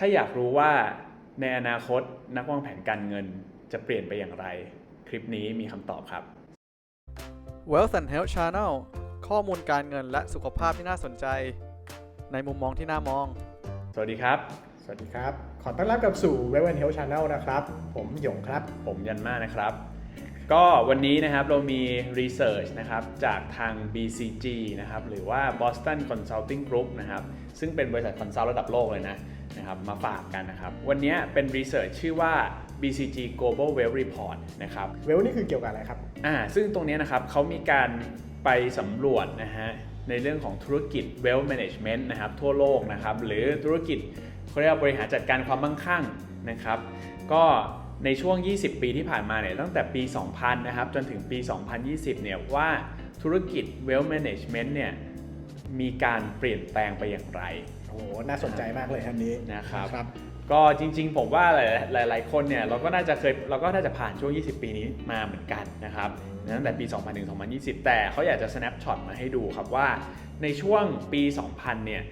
ถ้าอยากรู้ว่าในอนาคตนักวางแผนการเงินจะเปลี่ยนไปอย่างไร คลิปนี้มีคำตอบครับ Wealth and Health Channel ข้อมูลการเงินและสุขภาพที่น่าสนใจ ในมุมมองที่น่ามอง สวัสดีครับ สวัสดีครับ ขอต้อนรับกลับสู่ w e l l and Health Channel นะครับ ผมหยงครับ ผมยันมานะครับ ก็วันนี้นะครับเรามี Research นะครับจากทาง BCG นะครับหรือว่า Boston Consulting Group นะครับซึ่งเป็นบริษัทคอนซัลท์ระดับโลกเลยนะ นะครับมาฝากกันนะครับ วันนี้เป็น Research ชื่อว่า BCG Global Wealth Report นะครับ w e l l นี่คือเกี่ยวกับอะไรครับ อ่าซึ่งตรงเนี้ยนะครับเขามีการไปสำรวจนะฮะในเรื่องของธุรกิจ wealth management นะครับทั่วโลกนะครับหรือธุรกิจเขาเรียกว่าบริหารจัดการความมั่งคั่งนะครับก็ในช่วง 20 ปีที่ผ่านมาเนี่ยตั้งแต่ปี 2000 นะครับจนถึงปี 2020 เนี่ยว่าธุรกิจ wealth management เนี่ย มีการเปลี่ยนแปลงไปอย่างไร โอ้โหน่าสนใจมากเลยอันนี้นะครับครับก็จริง ๆ ผมว่าหลายๆหลาย ๆ คนเนี่ยเราก็น่าจะเคยเราก็น่าจะผ่านช่วง 20 ปีนี้มาเหมือนกันนะครับตั้งแต่ปี 2000ถึง2020 แต่เขาอยากจะ snapshot มาให้ดูครับว่าในช่วงปี 2000 เนี่ย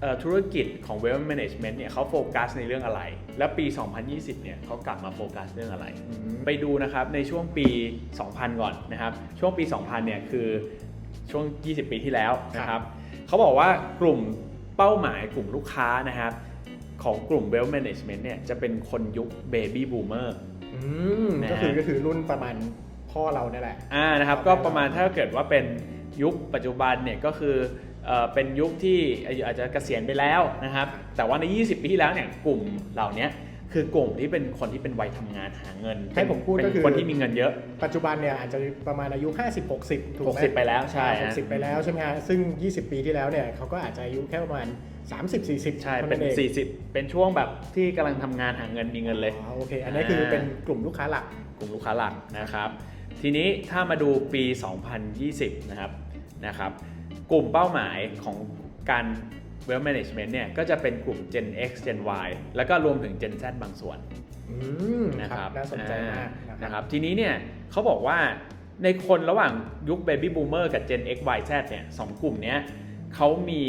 เอ่อธุรกิจของ wealth management เนี่ยเขาโฟกัสในเรื่องอะไร แล้วปี 2020 เนี่ยเขากลับมาโฟกัสเรื่องอะไรอืมไปดูนะครับในช่วงปี 2000 ก่อนนะครับ ช่วงปี 2000 เนี่ยคือ ช่วง 20 ปีที่แล้วนะครับเขาบอกว่ากลุ่มเป้าหมายกลุ่มลูกค้านะครับของกลุ่ม wealth management เนี่ยจะเป็นคนยุค baby boomer อืมนะฮะก็คือก็คือรุ่นประมาณพ่อเราเนี่ยแหละอ่านะครับก็ประมาณถ้าเกิดว่าเป็นยุคปัจจุบันเนี่ยก็คือเอ่อเป็นยุคที่อายุอาจจะเกษียณไปแล้วนะครับแต่ว่าใน 20 ปีที่แล้วเนี่ยกลุ่มเหล่านี้ คือกลุ่มที่เป็นคนที่เป็นวัยทำงานหาเงินให้ผมพูดเป็นก็คือคนที่มีเงินเยอะ ปัจจุบันเนี่ยอาจจะประมาณอายุ 50 60 ถูกไหม60 ไปแล้วใช่ฮะ 60 ไปแล้วใช่ไหมฮะซึ่ง 20 ปีที่แล้วเนี่ยเขาก็อาจจะอายุแค่ประมาณ 30 40ใช่ท่าเป็นอง40 เป็นช่วงแบบที่กำลังทำงานหาเงินมีเงินเลย อ๋อโอเค อันนี้คือเป็นกลุ่มลูกค้าหลัก กลุ่มลูกค้าหลักนะครับ ทีนี้ถ้ามาดูปี 2020 นะครับนะครับ กลุ่มเป้าหมายของการ wealth management เนี่ยก็จะเป็นกลุ่ม Gen X Gen Y แล้วก็รวมถึง Gen Z บางส่วนอืมนะคครัรับบน่าสนใจมากอ่นะนะคครัรับบทีนี้เนี่ยเขาบอกว่าในคนระหว่างยุค Baby Boomer กับ Gen X Y Z เนี่ยสองกลุ่มเนี้ยเขามี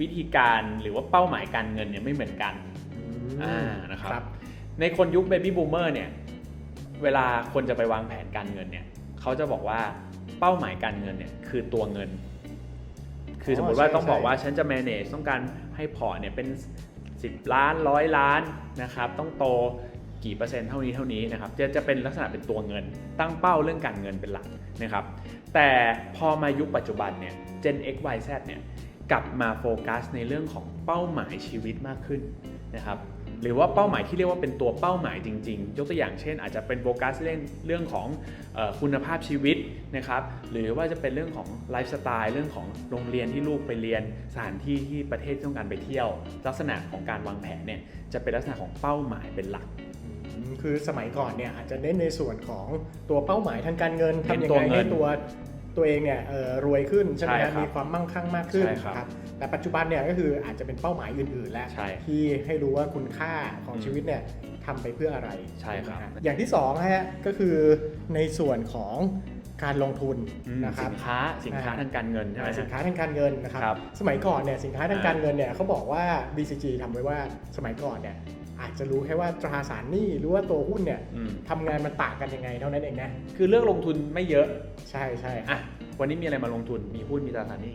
วิธีการหรือว่าเป้าหมายการเงินเนี่ยไม่เหมือนกันอืมอ่านะครับครับในคนยุค Baby Boomer เนี่ยเวลาคนจะไปวางแผนการเงินเนี่ยเขาจะบอกว่าเป้าหมายการเงินเนี่ยคือตัวเงิน คือสมมติว่าใช่ต้องบอกใช่ว่าฉันจะ manage ต้องการให้พอร์ตเนี่ยเป็น 10 ล้านร้อยล้านนะครับต้องโตกี่เปอร์เซ็นต์เท่านี้เท่านี้นะครับจะจะเป็นลักษณะเป็นตัวเงิน ตั้งเป้าเรื่องการเงินเป็นหลักนะครับแต่พอมายุคปัจจุบันเนี่ย Gen X Y Z เนี่ยกลับมาโฟกัสในเรื่องของเป้าหมายชีวิตมากขึ้นนะครับ หรือว่าเป้าหมายที่เรียกว่าเป็นตัวเป้าหมายจริง ๆ ยกตัวอย่างเช่น อาจจะเป็นโฟกัสเรื่องเรื่องของเออคุณภาพชีวิตนะครับหรือว่าจะเป็นเรื่องของไลฟ์สไตล์เรื่องของโรงเรียนที่ลูกไปเรียนสถานที่ที่ประเทศที่ต้องการไปเที่ยว ลักษณะของการวางแผนเนี่ยจะเป็นลักษณะของเป้าหมายเป็นหลักอืมคือสมัยก่อนเนี่ยอาจจะเน้นในส่วนของตัวเป้าหมายทางการเงินเป็นทำยังตัวไงเงิให้นตัวตัวเองเนี่ยเอ่อรวยขึ้นใช่ไหมใช่ฮะครับมีความมั่งคั่งมากขึ้นใช่ครับครับ แต่ปัจจุบันเนี่ยก็คืออาจจะเป็นเป้าหมายอื่นๆ แล้วใช่ที่ให้รู้ว่าคุณค่าของอืมชีวิตเนี่ยทำไปเพื่ออะไรใช่ครับ นะฮะอย่างที่สองฮะก็คือในส่วนของการลงทุนอืมนะครับสินค้าสินค้าทางการเงินใช่ไหมอ่าสินฮะ ค้าทางการเงินนะครับ ครับสมัยก่อนเนี่ยสินค้าทางอ่าการเงินเนี่ยเขาบอกว่า BCG ทำไว้ว่าสมัยก่อนเนี่ยอาจจะรู้แค่ว่าตราสารหนี้หรือว่าตัวหุ้นเนี่ยอืม ทำงานมันต่างกันยังไงเท่านั้นเองนะ คือเลือกลงทุนไม่เยอะ ใช่ใช่อะ วันนี้มีอะไรมาลงทุน มีหุ้น มีตราสารหนี้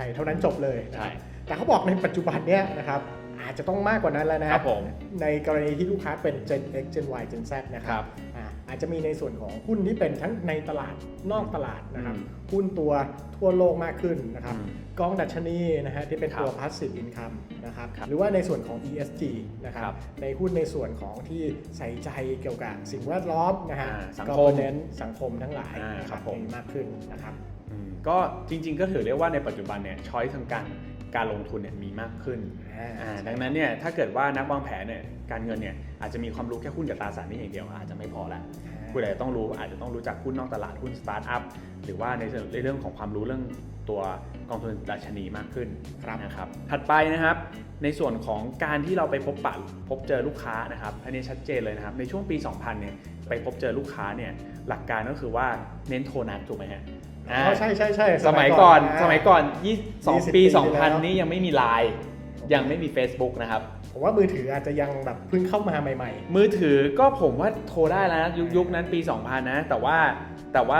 ใช่เท่านั้นจบเลยนะใช่แต่เขาบอกในปัจจุบันเนี่ยนะครับอาจจะต้องมากกว่านั้นแล้วนะครับผมในกรณีที่ลูกค้าเป็น Gen X Gen Y Gen Z นะคครัรับบ อ่าอาจจะมีในส่วนของหุ้นที่เป็นทั้งในตลาดนอกตลาดนะครับอืมหุ้นตัวทั่วโลกมากขึ้นนะครับอืมกองดัชนีนะฮะที่เป็นตัวครับ passive income นะครับครับหรือว่าในส่วนของ ESG นะครัครับบในหุ้นในส่วนของที่ใส่ใจเกี่ยวกับสิ่งแวดล้อมนะฮะอ่าสังคม governance สังคมทั้งหลายอ่านะคครัรับบผมมีมากขึ้นนะครับอืมก็จริงๆก็ถือเรียกว่าในปัจจุบันเนี่ยช้อยทางการ การลงทุนเนี่ยมีมากขึ้นอ่าอ่าใช่ดังนั้นเนี่ยถ้าเกิดว่านักวางแผนเนี่ยการเงินเนี่ยอาจจะมีความรู้แค่หุ้นกับตราสารหนี้อย่างเดียวอาจจะไม่พอละคุณอาจจะต้องรู้อาจจะต้องรู้จักหุ้นนอกตลาดหุ้นสตาร์ทอัพหรือว่าในเรื่องในเรื่องของความรู้เรื่องตัวกองทุนดัชนีมากขึ้นครับนะครับ ถัดไปนะครับในส่วนของการที่เราไปพบปะพบเจอลูกค้านะครับอันนี้ชัดเจนเลยนะครับในช่วงปี 2000เนี่ยไปพบเจอลูกค้าเนี่ยหลักการก็คือว่าเน้นโทรนัดถูกไหมฮะ อ๋อใช่ใช่ใช่สมัยก่อนะสมัยก่อนยี่สอง20ปีปีที่แล้ว2000 นี้ยังไม่มีไลน์ยังไม่มี Facebook นะครับผมว่ามือถืออาจจะยังแบบเพิ่งเข้ามาใหม่มือถือก็ผมว่าโทรได้แล้วนะยุคยุคนั้นปี 2000 นะ แต่ว่าแต่ว่า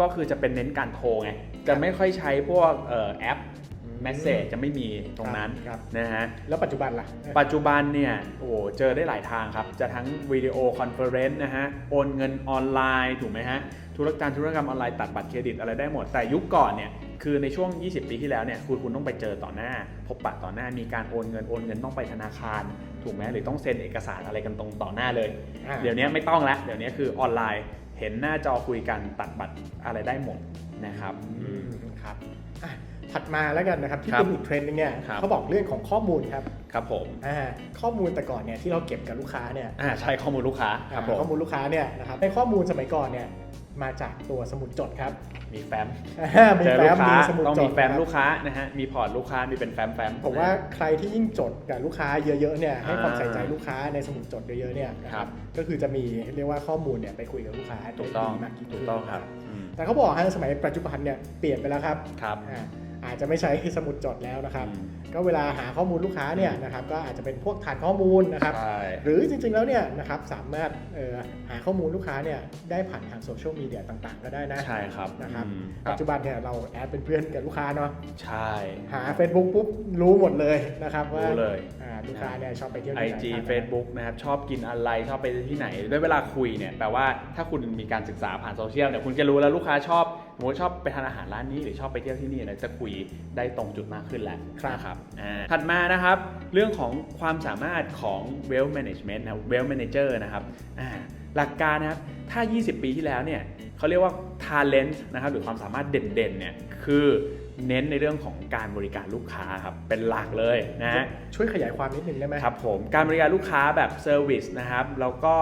ก็คือจะเป็นเน้นการโทรไง จะไม่ค่อยใช้พวกเอ่อแอปๆ แมสเซจจะไม่มีตรงนั้นครับ นะฮะ แล้วปัจจุบันล่ะ ปัจจุบันเนี่ยโอ้โหเจอได้หลายทางครับ จะทั้งวิดีโอคอนเฟอเรนซ์นะฮะ โอนเงินออนไลน์ถูกไหมฮะ ธุรการธุรกรรมออนไลน์ตัดบัตรเครดิตอะไรได้หมด แต่ยุคก่อนเนี่ยคือในช่วง 20 ปีที่แล้วเนี่ยคุณคุณต้องไปเจอต่อหน้า พบปะต่อหน้ามีการโอนเงินโอนเงินต้องไปธนาคาร ถูกไหมหรือต้องเซ็นเอกสารอะไรกันตรงต่อหน้าเลย อ่า เดี๋ยวนี้ไม่ต้องแล้วเดี๋ยวนี้คือออนไลน์ เห็นหน้าจอคุยกันตัดบัตรอะไรได้หมดนะครับ อืมครับอะ ถัดมาแล้วกันนะครับที่ครับเป็นอีกเทรนด์หนึงเนี่ยครับเขาบอกเรื่องของข้อมูลครับครับผมอ่าข้อมูลแต่ก่อนเนี่ยที่เราเก็บกับลูกค้าเนี่ยอ่าใช่ข้อมูลลูกค้าครับผอ่าข้อมมูลลูกค้าเนี่ยนะครับในข้อมูลสมัยก่อนเนี่ยมาจากตัวสมุดจดครับมีแฟ้มอ่ามีเจอแฟ้ลูมกค้ามีสมุดต้องจมีดแฟ้มนะครับลูกค้านะฮะมีพอร์ตลูกค้ามีเป็นแฟ้มแฟ้มผมว่าใครที่ยิ่งจดกับลูกค้าเยอะๆเนี่ยให้ความอ่าใส่ใจลูกค้าในสมุดจดเยอะๆเนี่ยนะคครัรับบก็คือจะมีเรียกว่าข้อมูลเนี่ยไปคุยกับลูกค้าถูกต้องได้ดีมากยิ่งถูขึ้กนต้องครับอืมแต่เขาบอกฮะสมัยปัจจุบันเนี่ยเปลี่ยนไปแล้วครับครับ อ่าอาจจะไม่ใช้สมุดจดแล้วนะครับอืมก็เวลาหาข้อมูลลูกค้าเนี่ยนะครับก็อาจจะเป็นพวกฐานข้อมูลนะครับใช่หรือจริงๆแล้วเนี่ยนะครับสามารถเอ่อหาข้อมูลลูกค้าเนี่ยได้ผ่านทางโซเชียลมีเดียต่างๆ ก็ได้นะใช่ครับนะครับอืมคปัรัจบจุบันเนี่ยเราแอดเป็นเพื่อนกับลูกค้าเนาะใช่หา Facebook ปุ๊บรู้หมดเลยนะครับว่ารู้เลยอ่าลูกค้าเนี่ยชอบไปเที่ยวที่ไหน IG ทานอะไร Facebook นะครับชอบกินอะไรชอบไปที่ไหนด้วยเวลาคุยเนี่ยแปลว่าถ้าคุณมีการศึกษาผ่านโซเชียลเนี่ยคุณจะรู้แล้วลูกค้าชอบส มมติชอบไปทานอาหารร้านนี้หรือชอบไปเที่ยวที่นี่เนี่ยจะคุยได้ตรงจุดมากขึ้นแล้วครับนะครับอ่าถัดมานะครับ เรื่องของความสามารถของ wealth management นะครับ wealth manager นะครับอ่าหลักการนะครับ ถ้า 20 ปีที่แล้วเนี่ยเขาเรียกว่า talent นะครับหรือความสามารถเด่นๆเนี่ยคือเน้นในเรื่องของการบริการลูกค้าครับเป็นหลักเลยนะฮะช่วยขยายความนิดนึงได้ไหมครับผมการบริการลูกค้าแบบเซอร์วิสนะครับแล้วก็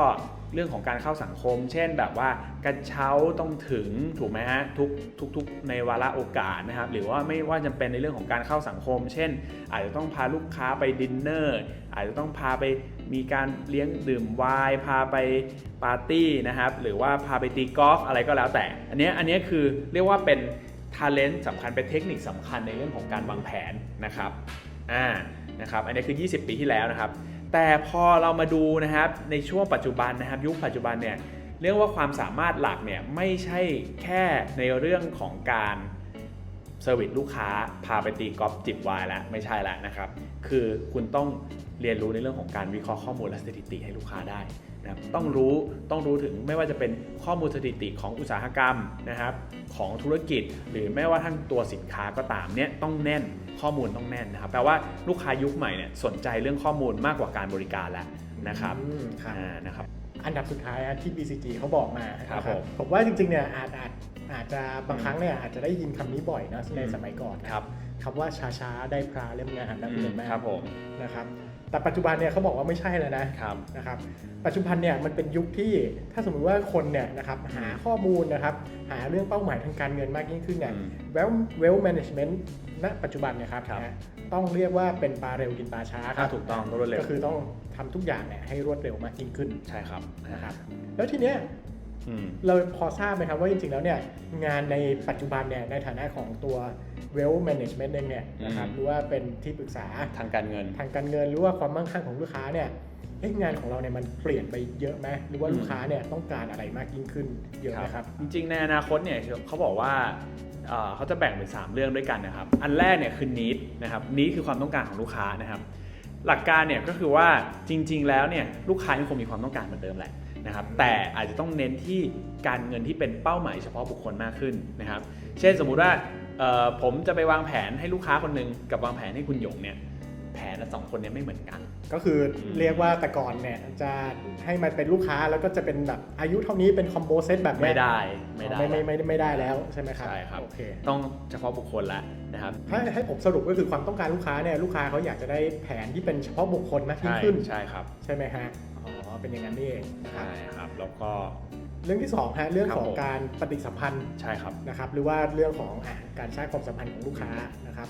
เรื่องของการเข้าสังคม เช่นแบบว่ากระเช้าต้องถึงถูกไหมฮะทุกทุกทุกในวาระโอกาสนะครับหรือว่าไม่ว่าจะเป็นในเรื่องของการเข้าสังคม เช่น อาจจะต้องพาลูกค้าไปดินเนอร์อาจจะต้องพาไปมีการเลี้ยงดื่มไวน์พาไปปาร์ตี้นะครับหรือว่าพาไปตีกอล์ฟอะไรก็แล้วแต่ อันเนี้ยอันเนี้ยคือเรียกว่าเป็นท ALENT สำคัญเป็นเทคนิคสำคัญในเรื่องของการวางแผนนะครับอ่านะครับอันนี้คือ 20 ปีที่แล้วนะครับ แต่พอเรามาดูนะครับในช่วงปัจจุบันนะครับ ยุคปัจจุบันเนี่ยเรียกว่าความสามารถหลักเนี่ยไม่ใช่แค่ในเรื่องของการเซอร์วิสลูกค้าพาไปตีกอล์ฟจิบวน์แล้วไม่ใช่แล้วนะครับ คือคุณต้องเรียนรู้ในเรื่องของการวิเคราะห์ข้อมูลและสถิติให้ลูกค้าได้นะครับต้องรู้ต้องรู้ถึงไม่ว่าจะเป็นข้อมูลสถิติของอุตสาหกรรมนะครับ ของธุรกิจ หรือแม้ว่าทั้งตัวสินค้าก็ตามเนี่ยต้องแน่น ข้อมูลต้องแน่นนะครับแปลว่าลูกค้ายุคใหม่เนี่ยสนใจเรื่องข้อมูลมากกว่าการบริการแล้วนะครับอืมครับ อ่านะครับ อันดับสุดท้ายอะที่ BCG เขาบอกมาครับนะผมผมว่าจริงๆเนี่ยอาจอาจอาจจะบางครั้งเนี่ยอาจจะได้ยินคำนี้บ่อยนะในอืม สมัยก่อนครับคำว่าช้าๆ ได้พระเล่มงานนะคุณเห็นไหมครับผมนะครับแต่ปัจจุบันเนี่ยเขาบอกว่าไม่ใช่แล้วนะครับ นะครับปัจจุบันเนี่ยมันเป็นยุคที่ถ้าสมมุติว่าคนเนี่ยนะครับหาข้อมูลนะครับหาเรื่องเป้าหมายทางการเงินมากยิ่งขึ้นเนี่ย อืม well well management ณปัจจุบันเนะครับครับนะต้องเรียกว่าเป็นปลาเร็วกินปลาช้าคถ้ารับถูกต้องรวดเร็วก็คือต้องทำทุกอย่างเนี่ยให้รวดเร็วมากยิ่งขึ้นใช่ครับนะครับแล้วทีเนี้ยอืม เราพอทราบไหมครับว่าจริงๆแล้วเนี่ยงานในปัจจุบันเนี่ยในฐานะของตัว well management เองเนี่ยนะครับอืมหรือว่าเป็นที่ปรึกษาทางการเงิน ทางการเงินหรือว่าความมั่งคั่งของลูกค้าเนี่ยเอ๊ะงานของเราเนี่ยมันเปลี่ยนไปเยอะไหมหรือว่าอืมลูกค้าเนี่ยต้องการอะไรมากยิ่งขึ้นเยอะไหมครับ จริงๆในอนาคตเนี่ยเขาบอกว่าเอ่อเขาจะแบ่งเป็น 3 เรื่องด้วยกันนะครับ อันแรกเนี่ยคือ need นะครับ need คือความต้องการของลูกค้านะครับ หลักการเนี่ยก็คือว่าจริง ๆ แล้วเนี่ยลูกค้ายังคงมีความต้องการเหมือนเดิมแหละ นะครับแต่อาจจะต้องเน้นที่การเงินที่เป็นเป้าหมายเฉพาะบุคคลมากขึ้นนะครับ เช่นสมมุติว่าเอ่อผมจะไปวางแผนให้ลูกค้าคนหนึ่งกับวางแผนให้คุณหยงเนี่ยแผนสองคนเนี่ยไม่เหมือนกัน ก็คืออมเรียกว่าแต่ก่อนเนี่ยจะให้มันเป็นลูกค้าแล้วก็จะเป็นแบบอายุเท่านี้เป็นคอมโบเซตแบบเนี้ยไม่ได้ไม่ได้ไม่ไม่ไม่ไม่ได้แล้วใช่ไหมครับใช่ครับโอเคต้องเฉพาะบุคคลแล้วนะครับถ้าให้ผมสรุปก็คือความต้องการลูกค้าเนี่ยลูกค้าเขาอยากจะได้แผนที่เป็นเฉพาะบุคคลมากยิ่งใช่ขึ้นใช่ครับใช่ไหมฮะอ๋อ เป็นอย่างนั้นนี่เองนะครับ ใช่ครับแล้วก็ เรื่องที่สองฮะเรื่องครับของผม การปฏิสัมพันธ์ใช่ครับ นะครับหรือว่าเรื่องของอะการสร้างความสัมพันธ์ของลูกค้านะครับ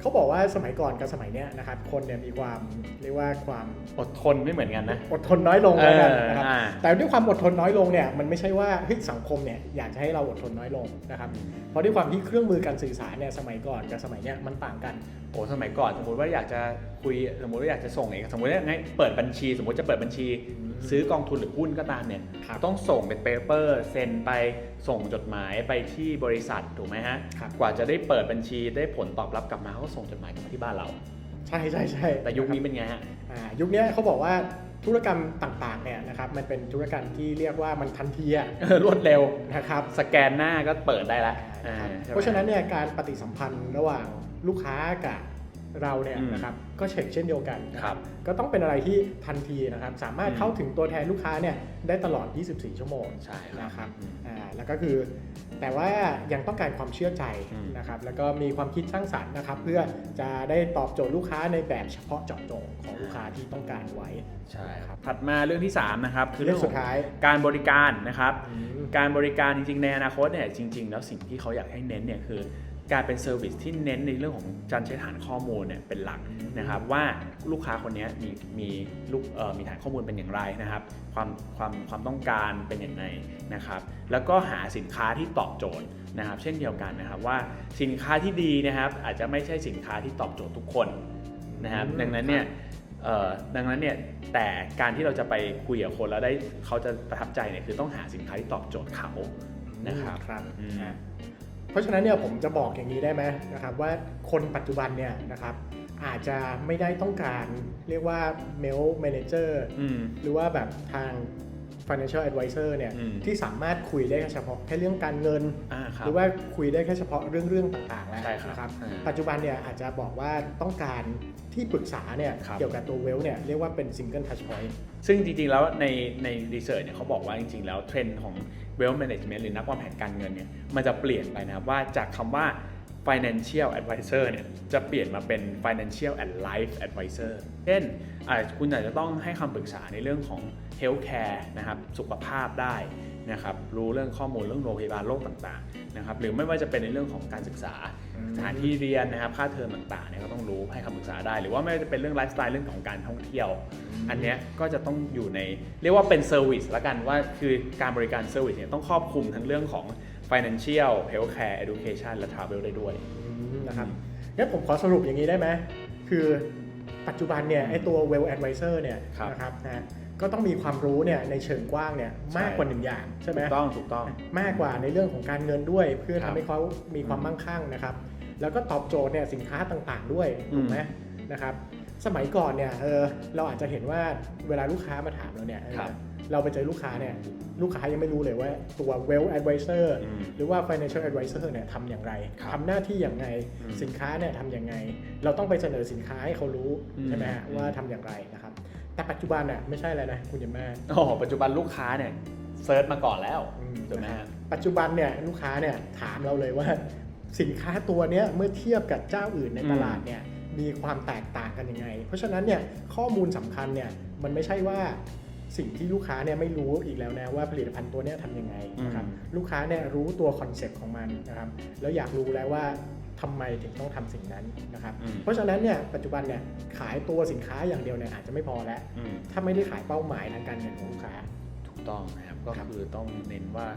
เขาบอกว่าสมัยก่อนกับสมัยเนี้ยนะครับคนเนี่ยมีความเรียกว่าความอดทนไม่เหมือนกันนะ อดทนน้อยลงแล้วกันนะครับเอออ่า แต่ด้วยความอดทนน้อยลงเนี่ยมันไม่ใช่ว่าเฮ้ยสังคมเนี่ยอยากจะให้เราอดทนน้อยลงนะครับเพราะด้วยความที่เครื่องมือการสื่อสารเนี่ยสมัยก่อนกับสมัยเนี้ยมันต่างกัน โอ้สมัยก่อนสมมติว่าอยากจะคุยสมมติว่าอยากจะส่งเอกสมมติว่าไงเปิดบัญชี สมมติจะเปิดบัญชี ซื้อกองทุนหรือหุ้นก็ตามเนี่ยครับ ต้องส่งเป็นเปเปอร์เซ็นไป ส่งจดหมายไปที่บริษัทถูกไหมฮะครับกว่าจะได้เปิดบัญชีได้ผลตอบรับกลับมาเขาก็ส่งจดหมายกลับมาที่บ้านเรา ใช่ใช่ใช่แต่ยุคนี้เป็นไงฮะอ่ายุคเนี้ยเขาบอกว่าธุรกรรมต่างๆเนี่ยนะครับมันเป็นธุรกรรมที่เรียกว่ามันทันทีอะเออรวดเร็วนะครับสแกนหน้าก็เปิดได้แล้วอ่าครับใช่ไหมเพราะฉะนั้นเนี่ยการปฏิสัมพันธ์ระหว่างลูกค้ากับเราเนี่ยอืมนะครับก็เช็คเช่นเดียวกันนะคครัรับบก็ต้องเป็นอะไรที่ทันทีนะครับ สามารถอืมเข้าถึงตัวแทนลูกค้าเนี่ยได้ตลอด 24 ชั่วโมงใช่ครับนะครับอืมอ่า แล้วก็คือ แต่ว่ายังต้องการความเชื่อใจอืมนะครับแล้วก็มีความคิดสร้างสรรค์นะครับ เพื่อจะได้ตอบโจทย์ลูกค้าในแบบเฉพาะเจาะจงของลูกค้าที่ต้องการไว้ใช่ครับถัดมาเรื่องที่สามนะครับคือเรื่เรื่อองงสุขดองท้ายการบริการนะครับอืมการบริการจริงๆในอนาคตเนี่ยจริง ๆ แล้วสิ่งที่เขาอยากให้เน้นเนี่ยคือ การเป็นเซอร์วิสที่เน้นในเรื่องของการใช้ฐานข้อมูลเนี่ยเป็นหลักนะครับว่าลูกค้าคนเนี้ยมีมีลูกเอ่อมีฐานข้อมูลเป็นอย่างไรนะครับ ความความความต้องการเป็นอย่างไรนะครับ แล้วก็หาสินค้าที่ตอบโจทย์นะครับ เช่นเดียวกันนะครับว่าสินค้าที่ดีนะครับอาจจะไม่ใช่สินค้าที่ตอบโจทย์ทุกคนนะครับอืมดังนั้นเนี่ยเอ่อดังนั้นเนี่ยแต่การที่เราจะไปคุยกับคนแล้วได้เขาจะประทับใจเนี่ยคือต้องหาสินค้าที่ตอบโจทย์เขานะครับครับอืมอ่า เพราะฉะนั้นเนี่ยผมจะบอกอย่างนี้ได้ไหมนะครับว่าคนปัจจุบันเนี่ยนะครับอาจจะไม่ได้ต้องการเรียกว่า mail manager อืมหรือว่าแบบทาง financial advisor เนี่ยอืมที่สามารถคุยได้แค่เฉพาะแค่เรื่องการเงินอ่าครัหบรือว่าคุยได้แค่เฉพาะเรื่องเรื่องต่างๆแล้วใช่ครับนะครับอ่าปัจจุบันเนี่ยอาจจะบอกว่าต้องการที่ปรึกษาเนี่ยครับเกี่ยวกับตัวเวลเนี่ยเรียกว่าเป็น single touch point ซึ่งจริงๆแล้วในในรีเสิร์ชเนี่ยเขาบอกว่าจริงๆแล้วเทรนด์ของ wealth management หรือนักวางแผนการเงินเนี่ยมันจะเปลี่ยนไปนะครับว่าจากคำว่า financial advisor เนี่ยจะเปลี่ยนมาเป็น financial and life advisor เช่นอ่าคุณอาจจะต้องให้คำปรึกษาในเรื่องของ healthcare นะครับสุขภาพได้นะครับรู้เรื่องข้อมูลเรื่องโรงพยาบาลโรคต่างๆนะครับหรือไม่ว่าจะเป็นในเรื่องของการศึกษาอืมสถานที่เรียนนะครับค่าเทอมต่างๆเนี่ยก็ต้องรู้ให้คำปรึกษาได้ หรือว่าไม่ว่าจะเป็นเรื่องไลฟ์สไตล์เรื่องของการท่องเที่ยว อันเนี้ยก็จะต้องอยู่ในเรียกว่าเป็นเซอร์วิสละกันว่าคือการบริการเซอร์วิสเนี่ยต้องครอบคลุมทั้งเรื่องของ financial healthcare education และ travel ได้ด้วยอืมนะครับงั้นผมขอสรุปอย่างนี้ได้ไหม คือปัจจุบันเนี่ยไอตัว well advisor เนี่ยครับนะครับนะก็ต้องมีความรู้เนี่ยในเชิงกว้างเนี่ยใช่มากกว่าหนึ่งอย่างใช่ไหมถูกต้องถูกต้องมากกว่าในเรื่องของการเงินด้วย เพื่อครัทำบให้เขามีความมั่งคั่งนะครับ แล้วก็ตอบโจทย์เนี่ยสินค้าต่างๆด้วยอืมถูกไหมนะครับ สมัยก่อนเนี่ยเออเราอาจจะเห็นว่าเวลาลูกค้ามาถามเราเนี่ย เออครับเราไปเจอลูกค้าเนี่ยลูกค้ายังไม่รู้เลยว่าตัว well advisor อืมหรือว่า financial advisor เนี่ยทำอย่างไรครับทำหน้าที่อย่างไงอืมสินค้าเนี่ยทำอย่างไง เราต้องไปเสนอสินค้าให้เขารู้อืมใช่ไหมฮะอืมว่าทำอย่างไรนะครับแต่ปัจจุบันน่ะไม่ใช่แล้วนะคุณยันแม่โอ้โหปัจจุบันลูกค้าเนี่ยเซิร์ชมาก่อนแล้วถูกไหมฮะปัจจุบันเนี่ยลูกค้าเนี่ยถามเราเลยว่าสินค้าตัวเนี้ยเมื่อเทียบกับเจ้าอื่นในอืมตลาดเนี่ยมีความแตกต่างกันยังไง เพราะฉะนั้นเนี่ยข้อมูลสำคัญเนี่ยมันไม่ใช่ว่า สิ่งที่ลูกค้าเนี่ยไม่รู้อีกแล้วนะว่าผลิตภัณฑ์ตัวเนี้ยทำยังไงนะครับลูกค้าเนี่ยรู้ตัวคอนเซ็ปต์ของมันนะครับแล้วอยากรู้แล้วว่าทำไมถึงต้องทำสิ่งนั้นนะครับอืมเพราะฉะนั้นเนี่ยปัจจุบันเนี่ยขายตัวสินค้าอย่างเดียวเนี่ยอาจจะไม่พอแล้วอืมถ้าไม่ได้ขายเป้าหมายทางการเงินของลูกค้า ถูกต้องนะครับ ก็ครับคือต้องเน้นว่า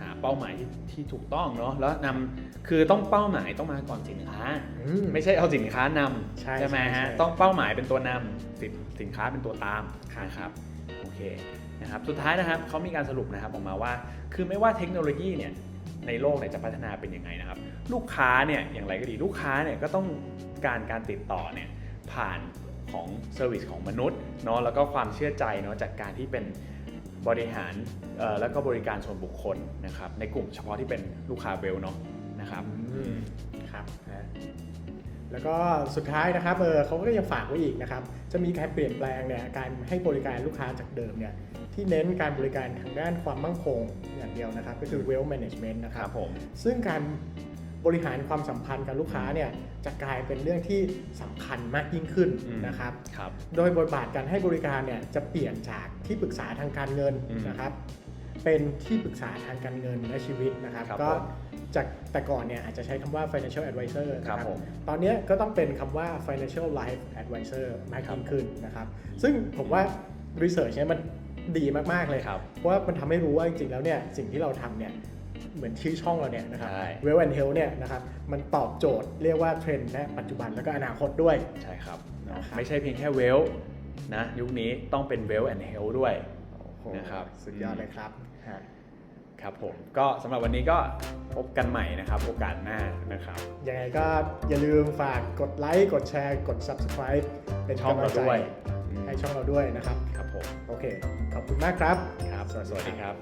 หาเป้าหมายที่ที่ถูกต้องเนาะแล้วนำคือต้องเป้าหมายต้องมาก่อนสินค้าอืมไม่ใช่เอาสินค้านำใช่ไหมใช่ฮะใช่ต้องเป้าหมายเป็นตัวนำสินสินค้าเป็นตัวตามนะครับโอ เคนะครับสุดท้ายนะครับเขามีการสรุปนะครับออกมาว่า คือไม่ว่าเทคโนโลยีเนี่ยในโลกเนี่ยจะพัฒนาเป็นยังไงนะครับ ลูกค้าเนี่ยอย่างไรก็ดีลูกค้าเนี่ยก็ต้องการการติดต่อเนี่ยผ่านของเซอร์วิสของมนุษย์เนาะแล้วก็ความเชื่อใจเนาะจากการที่เป็นบริหารเอ่อแล้วก็บริการส่วนบุคคลนะครับในกลุ่มเฉพาะที่เป็นลูกค้าเวลเนาะนะครับอืมครับนะ แล้วก็สุดท้ายนะครับเออเขาก็ยังฝากไว้อีกนะครับ จะมีการเปลี่ยนแปลงเนี่ยการให้บริการลูกค้าจากเดิมเนี่ยที่เน้นการบริการทางด้านความมั่งคงอย่างเดียวนะครับ ก็คือ wealth management นะคครัรับบผมซึ่งการบริหารความสัมพันธ์กับลูกค้าเนี่ยจะกลายเป็นเรื่องที่สำคัญมากยิ่งขึ้นอืมนะครับครับโดยบทบาทการให้บริการเนี่ยจะเปลี่ยนจากที่ปรึกษาทางการเงินอืมนะครับ เป็นที่ปรึกษาทางการเงินและชีวิตนะครับ ครับก็ผมจากแต่ก่อนเนี่ยอาจจะใช้คำว่า financial advisor นะคครัรับบผมตอนเนี้ยก็ต้องเป็นคำว่า financial life advisor มากครับยิ่งขึ้นนะครับ ซึ่งผมว่า research เนี่ยมันดีมาก ๆ เลยครับ เพราะว่ามันทำให้รู้ว่าจริง ๆ แล้วเนี่ยสิ่งที่เราทำเนี่ยเหมือนชื่อช่องเราเนี่ยนะครับ ใช่ well and health เนี่ยนะครับมันตอบโจทย์เรียกว่าเทรนด์และปัจจุบันแล้วก็อนาคตด้วย ใช่ครับ นะครับ ไม่ใช่เพียงแค่เวลนะ ยุคนี้ต้องเป็นเวลแอนด์เฮลด้วย นะครับ สุดยอดเลยครับฮะ ครับผมก็สำหรับวันนี้ก็พบกันใหม่นะครับโอกาสหน้านะครับยังไงก็อย่าลืมฝากกดไลค์กดแชร์กด subscribe เป็นช่องกำลัเรางใจด้วยให้ช่องเราด้วยนะครับ ครับผม โอเค ขอบคุณมากครับ ครับ สวัสดีครับ